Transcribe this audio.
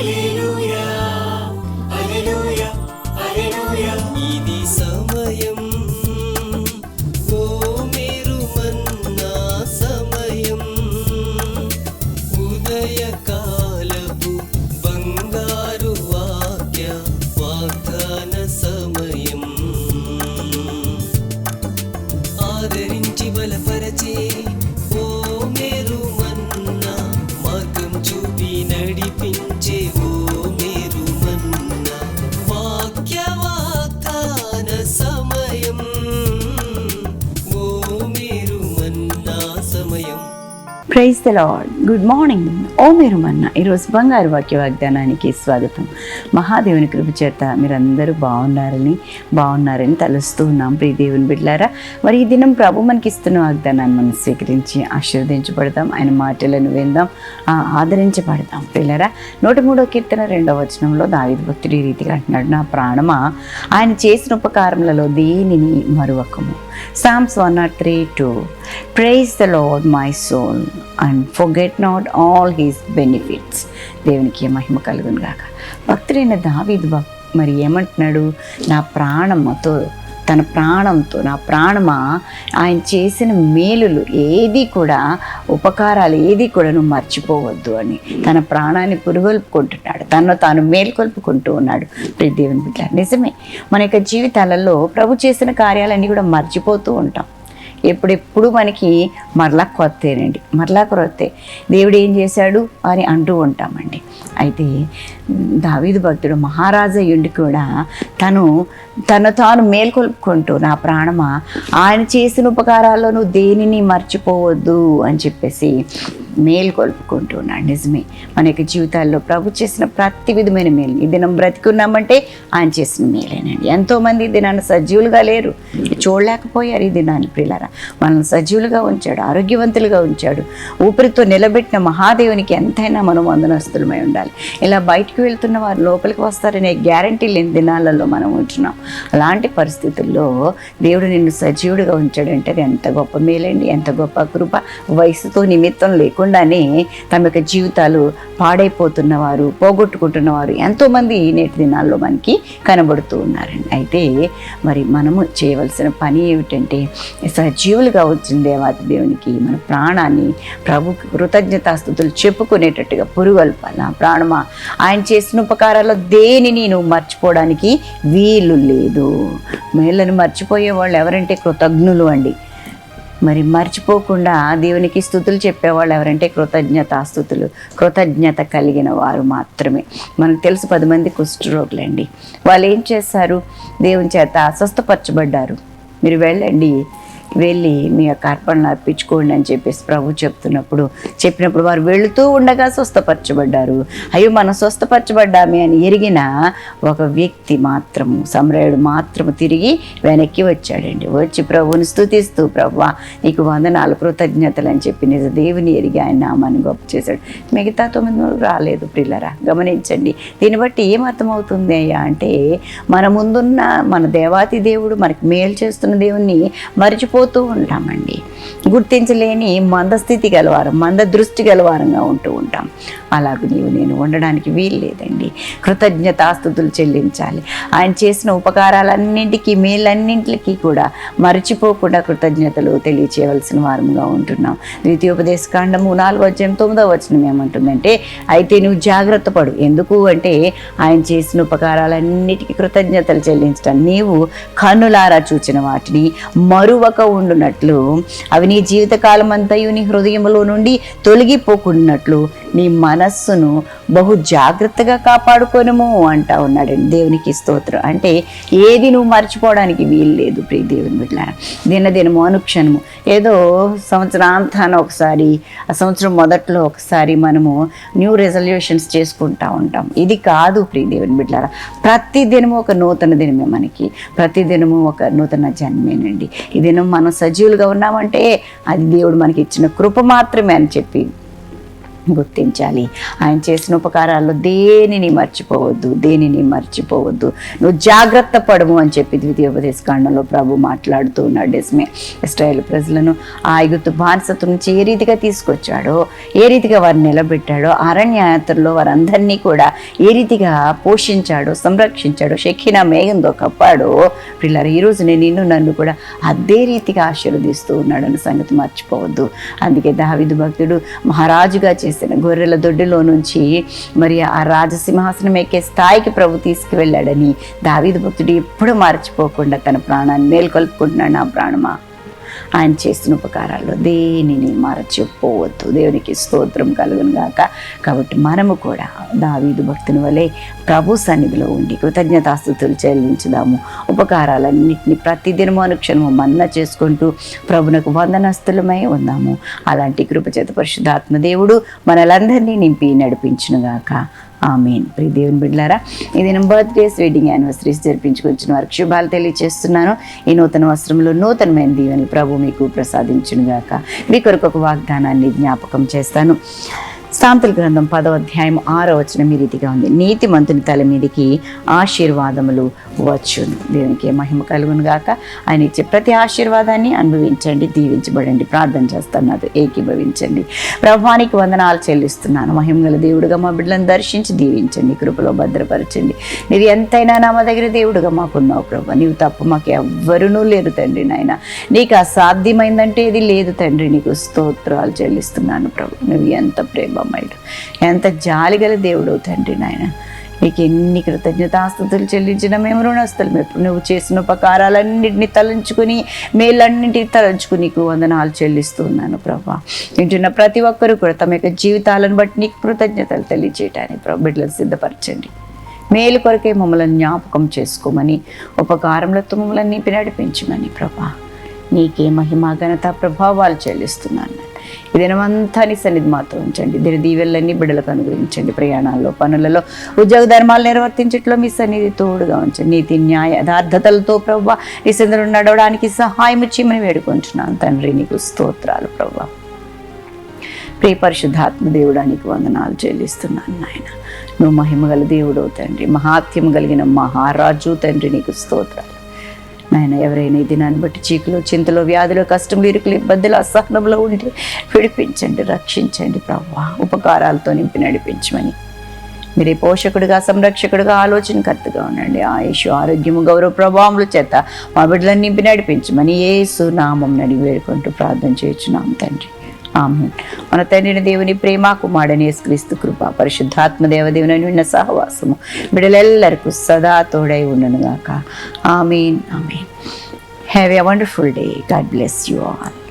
ఇది praise the lord good morning ఓ మీరు మన్న ఈరోజు బంగారు వాక్య వాగ్దానానికి స్వాగతం. మహాదేవుని కృప చేత మీరందరూ బాగున్నారని బాగున్నారని తలుస్తూ ఉన్నాం. ప్రియ దేవుని బిడ్డారా మరి ఈ దినం ప్రభు మనకి ఇస్తున్న వాగ్దానాన్ని మనం స్వీకరించి ఆశీర్వదించబడదాం. ఆయన మాటలను విందాం. ఆదరించబడదాం. పిల్లరా నూట మూడో కీర్తన రెండవ వచనంలో దావిది భక్తుడు ఈ రీతిగా అంటున్నాడు. నా ప్రాణమా ఆయన చేసిన ఉపకారములలో దేనిని మరువకము. Psalms one naught three two praise the lord my soul and forget not all his benefits దేవునికి మహిమ కలుగును గాక. భక్తుడైన దావీద్ భక్ మరి ఏమంటున్నాడు? నా ప్రాణముతో తన ప్రాణంతో నా ప్రాణమా ఆయన చేసిన మేలులు ఏది కూడా ఉపకారాలు ఏది కూడా నువ్వు మర్చిపోవద్దు అని. తన ప్రాణాన్ని పురుగొల్పుకుంటున్నాడు. తను తాను మేల్కొల్పుకుంటూ ఉన్నాడు. దేవుని బిడ్డ నిజమే. మన యొక్క జీవితాలలో ప్రభు చేసిన కార్యాలన్నీ కూడా మర్చిపోతూ ఉంటాం. ఎప్పుడెప్పుడు మనకి మరలా కొత్తేనండి మరలా కొత్తే దేవుడు ఏం చేశాడు? అని అంటూ ఉంటామండి. అయితే దావీదు భక్తుడు మహారాజయ్యుండి కూడా తను తను తాను మేల్కొల్పుకుంటూ నా ప్రాణమా ఆయన చేసిన ఉపకారాల్లో నువ్వు దేనిని మర్చిపోవద్దు అని చెప్పేసి మేల్కొల్పుకుంటున్నాడు. నిజమే. మన యొక్క జీవితాల్లో ప్రభు చేసిన ప్రతి విధమైన మేలు. ఈ దినం బ్రతికున్నామంటే ఆయన చేసిన మేలేనండి. ఎంతోమంది ఈ దినాన్ని సజీవులుగా లేరు. చూడలేకపోయారు ఈ దినాన్ని ప్రియులారా. మనల్ని సజీవులుగా ఉంచాడు ఆరోగ్యవంతులుగా ఉంచాడు. ఊపిరితో నిలబెట్టిన మహాదేవునికి ఎంతైనా మనం వందనస్తులమై ఉండాలి. ఇలా బయటకు వెళ్తున్న వారు లోపలికి వస్తారనే గ్యారంటీ లేని దినాలలో మనం ఉంటున్నాం. అలాంటి పరిస్థితుల్లో దేవుడు నిన్ను సజీవుడిగా ఉంచాడంటే అది ఎంత గొప్ప మేలండి ఎంత గొప్ప కృప. వయసుతో నిమిత్తం లేకుండానే తమ యొక్క జీవితాలు పాడైపోతున్న వారు పోగొట్టుకుంటున్న వారు ఎంతోమంది నేటి దినాల్లో మనకి కనబడుతూ ఉన్నారండి. అయితే మరి మనము చేయవలసిన పని ఏమిటంటే సజీవులుగా వచ్చిన దేవాతి దేవునికి మన ప్రాణాన్ని ప్రభు కృతజ్ఞతాస్థుతులు చెప్పుకునేటట్టుగా పురుగొల్పాల ప్రాణమా? ఆయన చేసిన ఉపకారాల్లో దేనిని నువ్వు మర్చిపోవడానికి వీలు లేదు. మేళ్ళని మర్చిపోయే వాళ్ళు ఎవరంటే కృతజ్ఞులు అండి. మరి మర్చిపోకుండా దేవునికి స్థుతులు చెప్పేవాళ్ళు ఎవరంటే కృతజ్ఞతాస్థుతులు కృతజ్ఞత కలిగిన వారు మాత్రమే. మనకు తెలుసు పది మంది కుష్ఠరోగులండి. వాళ్ళు ఏం చేస్తారు దేవుని చేత అస్వస్థపరచబడ్డారు. మీరు వెళ్ళండి. వెళ్ళి మీ యొక్క అర్పణలు అర్పించుకోండి అని చెప్పేసి ప్రభు చెప్తున్నప్పుడు చెప్పినప్పుడు వారు వెళుతూ ఉండగా స్వస్థపరచబడ్డారు. అయ్యో మనం స్వస్థపరచబడ్డామే అని ఎరిగిన ఒక వ్యక్తి మాత్రము సమరయుడు మాత్రము తిరిగి వెనక్కి వచ్చాడండి. వచ్చి ప్రభువుని స్థుతిస్తూ ప్రభు నీకు వందనాలు కృతజ్ఞతలు అని చెప్పి నిజ దేవుని ఎరిగి ఆయన నామాన్ని గొప్ప చేశాడు. మిగతా తొమ్మిది మంది రాలేదు ప్రిల్లరా గమనించండి. దీన్ని బట్టి ఏం అర్థమవుతుంది అయ్యా అంటే మన ముందున్న మన దేవాతి దేవుడు మనకి మేలు చేస్తున్న దేవుణ్ణి మరిచిపోతూ ఉంటామండి. గుర్తించలేని మందస్థితి గలవారం మంద దృష్టి గలవారంగా ఉంటూ ఉంటాం. అలాగ నీవు నేను ఉండడానికి వీలు లేదండి కృతజ్ఞతాస్థుతులు చెల్లించాలి. ఆయన చేసిన ఉపకారాలన్నింటికీ మేలన్నింటికి కూడా మర్చిపోకుండా కృతజ్ఞతలు తెలియచేయవలసిన వారంగా ఉంటున్నాం. ద్వితీయోపదేశకాండము నాలుగో అధ్యాయం తొమ్మిదో వచనం ఏమంటుందంటే అయితే నువ్వు జాగ్రత్త పడు. ఎందుకు అంటే ఆయన చేసిన ఉపకారాలన్నిటికీ కృతజ్ఞతలు చెల్లించడం నీవు కన్నులారా చూచిన వాటిని మరువక ఉండునట్లు అవి నీ జీవితకాలం అంతయు నీ హృదయంలో నుండి తొలగిపోకున్నట్లు నీ మనస్సును బహు జాగ్రత్తగా కాపాడుకొనుము అంటా ఉన్నాడండి. దేవునికి స్తోత్రం. అంటే ఏది నువ్వు మర్చిపోవడానికి వీలు లేదు ప్రియ దేవుని బిడ్డారా దినదినము అనుక్షణము. ఏదో సంవత్సరాంతాన ఒకసారి ఆ సంవత్సరం మొదట్లో ఒకసారి మనము న్యూ రెజల్యూషన్స్ చేసుకుంటా ఉంటాం. ఇది కాదు ప్రియ దేవుని బిడ్డారా. ప్రతి దినము ఒక నూతన దినమే మనకి. ప్రతి దినము ఒక నూతన జన్మేనండి. ఈ దినం మనం సజీవులుగా ఉన్నామంటే అది దేవుడు మనకి ఇచ్చిన కృప మాత్రమే అని చెప్పి గుర్తించాలి. ఆయన చేసిన ఉపకారాల్లో దేనిని మర్చిపోవద్దు దేనిని మర్చిపోవద్దు. నువ్వు జాగ్రత్త పడము అని చెప్పి ద్వితీయోపదేశ కాండంలో ప్రభు మాట్లాడుతూ ఉన్నాడు. డెస్మే ఇస్రాయేల్ ప్రజలను ఆ ఐగుప్తు బానిసత్వం నుంచి ఏ రీతిగా తీసుకొచ్చాడో ఏ రీతిగా వారిని నిలబెట్టాడో అరణ్యయాత్రలో వారందరినీ కూడా ఏ రీతిగా పోషించాడో సంరక్షించాడో శక్కిన మేఘంతో కప్పాడో పిల్లలు ఈరోజు నేను నిన్ను నన్ను కూడా అదే రీతిగా ఆశీర్వదిస్తూ ఉన్నాడు అన్న సంగతి మర్చిపోవద్దు. అందుకే దావిదు భక్తుడు మహారాజుగా చేసిన గొర్రెల దొడ్డిలో నుంచి మరి ఆ రాజసింహాసనం ఎక్కే స్థాయికి ప్రభు తీసుకువెళ్ళాడని దావీదు భక్తుడు ఎప్పుడు మర్చిపోకుండా తన ప్రాణాన్ని మేల్కొల్పుకుంటున్నాడు నా ప్రాణమా? ఆయన చేసిన ఉపకారాల్లో దేనిని మరచిపోవద్దు. దేవునికి స్తోత్రం కలుగును గాక. కాబట్టి మనము కూడా దావీదు భక్తుని వలె ప్రభు సన్నిధిలో ఉండి కృతజ్ఞతాస్థుతులు చెల్లించుదాము. ఉపకారాలన్నింటినీ ప్రతిదినము అనుక్షణము మన్న చేసుకుంటూ ప్రభునకు వందనస్తులమై ఉందాము. అలాంటి కృపచేత పరిశుద్ధాత్మ దేవుడు మనలందరినీ నింపి నడిపించునుగాక ఆమెన్. ప్రియ దేవుని బిడ్డారా ఇది నేను బర్త్డేస్ వెడ్డింగ్ యానివర్సరీస్ జరిపించుకొచ్చిన వారికి శుభాలు తెలియజేస్తున్నాను ఈ నూతన వస్త్రంలో నూతనమైన దీవెనలు ప్రభు మీకు ప్రసాదించునుగాక. మీ కొరకు ఒక వాగ్దానాన్ని జ్ఞాపకం చేస్తాను. సాంతుల గ్రంథం పదవ అధ్యాయం ఆరో వచనం ఈ రీతిగా ఉంది. నీతి మంతుని తల మీదికి ఆశీర్వాదములు వచ్చును. దేవునికి మహిమ కలుగును గాక. ఆయన ఇచ్చే ప్రతి ఆశీర్వాదాన్ని అనుభవించండి దీవించబడండి ప్రార్థన చేస్తున్నారు ఏకీభవించండి. ప్రభానికి వందనాలు చెల్లిస్తున్నాను. మహిమగల దేవుడుగా మా బిడ్డలను దర్శించి దీవించండి కృపలో భద్రపరచండి. నీవు ఎంతైనా నా మా దగ్గర దేవుడుగా మాకున్నావు ప్రభా. నీవు తప్ప మాకు ఎవ్వరునూ లేరు తండ్రి నాయన. నీకు అసాధ్యమైందంటే ఇది లేదు తండ్రి. నీకు స్తోత్రాలు చెల్లిస్తున్నాను ప్రభు. నువ్వు ఎంత ప్రేమ ప్రేమమయుడు ఎంత జాలిగల దేవుడు తండ్రి నాయన. నీకు ఎన్ని కృతజ్ఞతాస్తుతులు చెల్లించిన మేము రుణస్తులు ఎప్పుడు నువ్వు చేసిన ఉపకారాలన్నింటినీ తలంచుకుని మేలన్నింటినీ తలంచుకుని నీకు వందనాలు చెల్లిస్తున్నాను ప్రభా. వింటున్న ప్రతి ఒక్కరూ కూడా తమ యొక్క జీవితాలను బట్టి నీకు కృతజ్ఞతలు తెలియచేయటానికి ప్రభు బిడ్డలను సిద్ధపరచండి. మేలు కొరకే మమ్మల్ని జ్ఞాపకం చేసుకోమని ఉపకారములతో మమ్మల్ని నింపి నడిపించమని ప్రభా. నీకే మహిమ ఘనత ప్రభావాలు చెల్లిస్తున్నాను. ఈ దినమంతా నీ సన్నిధి మాత్రం ఉంచండి. దీని దీవెళ్ళన్నీ బిడ్డలకు అనుగ్రహించండి. ప్రయాణాల్లో పనులలో ఉద్యోగ ధర్మాలు నిర్వర్తించట్లో మీ సన్నిధి తోడుగా ఉంచండి. నీతి న్యాయ యథార్థతలతో ప్రభా నీ సందరు నడవడానికి సహాయం ఇచ్చిమని వేడుకుంటున్నాను తండ్రి నీకు స్తోత్రాలు ప్రభా ప్రియ పరిశుద్ధాత్మ దేవుడానికి వందనాలు చెల్లిస్తున్నాను నాయన. నువ్వు మహిమగల దేవుడు తండ్రి. మహాత్యం కలిగిన మహారాజు తండ్రి నీకు స్తోత్రాలు. నాయన ఎవరైనా ఈ దినాన్ని బట్టి చీకులు చింతలో వ్యాధులు కష్టములు ఇరుకులు ఇబ్బందులు అసహనంలో ఉండి విడిపించండి రక్షించండి ప్రవ్వా. ఉపకారాలతో నింపి నడిపించమని. మీరే పోషకుడిగా సంరక్షకుడిగా ఆలోచనకర్తగా ఉండండి. ఆయుష్ ఆరోగ్యము గౌరవ ప్రభావముల చేత మా బిడ్డలను నింపి నడిపించమని ఏ సునామం నడి వేడుకుంటూ ప్రార్థన చేయొచ్చు నామ తండ్రి. ఆమె మన తండ్రిని దేవుని ప్రేమ కుమారుడని క్రీస్తు కృప పరిశుద్ధాత్మ దేవదేవుని విన్న సహవాసము బిడ్డలెల్లరికూ సదా తోడై ఉండనుగాక. Amen amen. Have a wonderful day God bless you all